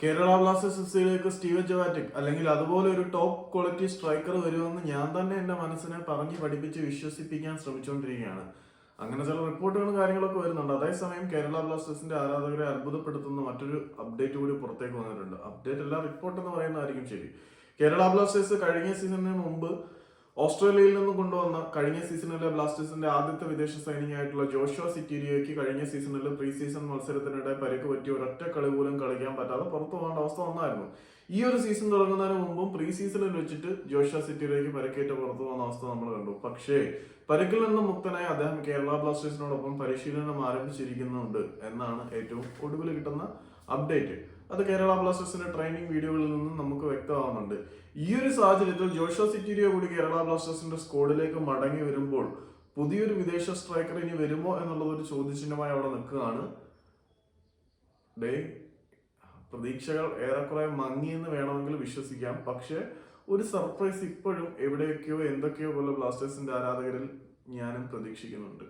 Kerala blasters എഫ്സിയിലേക്ക് Stevan Jovetic അല്ലെങ്കിൽ അതുപോലെ ഒരു ടോപ്പ് ക്വാളിറ്റി സ്ട്രൈക്കർ വരുമെന്ന് ഞാൻ തന്നെ എന്റെ മനസ്സിനെ പറഞ്ഞ് പഠിപ്പിച്ച് വിശ്വസിപ്പിക്കാൻ ശ്രമിച്ചുകൊണ്ടിരിക്കുകയാണ് അങ്ങനെ ചില റിപ്പോർട്ടുകളും കാര്യങ്ങളൊക്കെ വരുന്നുണ്ട്. അതേസമയം കേരള ബ്ലാസ്റ്റേഴ്സിന്റെ ആരാധകരെ അത്ഭുതപ്പെടുത്തുന്ന മറ്റൊരു അപ്ഡേറ്റ് കൂടി പുറത്തേക്ക് വന്നിട്ടുണ്ട്. അപ്ഡേറ്റ് അല്ല റിപ്പോർട്ട് എന്ന് പറയുന്നതായിരിക്കും ശരി. കേരള ബ്ലാസ്റ്റേഴ്സ് കഴിഞ്ഞ സീസണിന് മുമ്പ് ഓസ്ട്രേലിയയിൽ നിന്ന് കൊണ്ടുവന്ന കഴിഞ്ഞ സീസണിലെ ബ്ലാസ്റ്റേഴ്സിന്റെ ആദ്യത്തെ വിദേശ സൈനിക ആയിട്ടുള്ള ജോഷുവ സിറ്റീരിയോയ്ക്ക് കഴിഞ്ഞ സീസണിലെ പ്രീ സീസൺ മത്സരത്തിനിടെ പരിക്ക് പറ്റിയ ഒരൊറ്റ കളി പോലും കളിക്കാൻ പറ്റാതെ പുറത്തു പോകേണ്ട അവസ്ഥ വന്നായിരുന്നു. ഈ ഒരു സീസൺ തുടങ്ങുന്നതിന് മുമ്പും പ്രീ സീസണിൽ വെച്ചിട്ട് ജോഷോ സിറ്റീരിയോയ്ക്ക് പരിക്കേറ്റ് പുറത്തു പോകുന്ന അവസ്ഥ നമ്മൾ കണ്ടു. പക്ഷേ പരിക്കിൽ നിന്ന് മുക്തനായി അദ്ദേഹം കേരള ബ്ലാസ്റ്റേഴ്സിനോടൊപ്പം പരിശീലനം ആരംഭിച്ചിരിക്കുന്നുണ്ട് എന്നാണ് ഏറ്റവും ഒടുവിൽ കിട്ടുന്ന അപ്ഡേറ്റ് അത് കേരള ബ്ലാസ്റ്റേഴ്സിന്റെ ട്രെയിനിങ് വീഡിയോകളിൽ നിന്നും നമുക്ക് വ്യക്തമാവുന്നുണ്ട്. ഈ ഒരു സാഹചര്യത്തിൽ ജോഷോ സിറ്റിയോ കൂടി കേരള ബ്ലാസ്റ്റേഴ്സിന്റെ സ്കോഡിലേക്ക് മടങ്ങി വരുമ്പോൾ പുതിയൊരു വിദേശ സ്ട്രൈക്കർ ഇനി വരുമോ എന്നുള്ളത് ഒരു ചോദ്യചിഹ്നമായി അവിടെ നിൽക്കുകയാണ്. ഡേ പ്രതീക്ഷകൾ ഏറെക്കുറെ മങ്ങിയെന്ന് വേണമെങ്കിൽ വിശ്വസിക്കാം. പക്ഷേ ഒരു സർപ്രൈസ് ഇപ്പോഴും എവിടെയൊക്കെയോ എന്തൊക്കെയോ പോലെ ബ്ലാസ്റ്റേഴ്സിന്റെ ആരാധകരിൽ ഞാനും പ്രതീക്ഷിക്കുന്നുണ്ട്.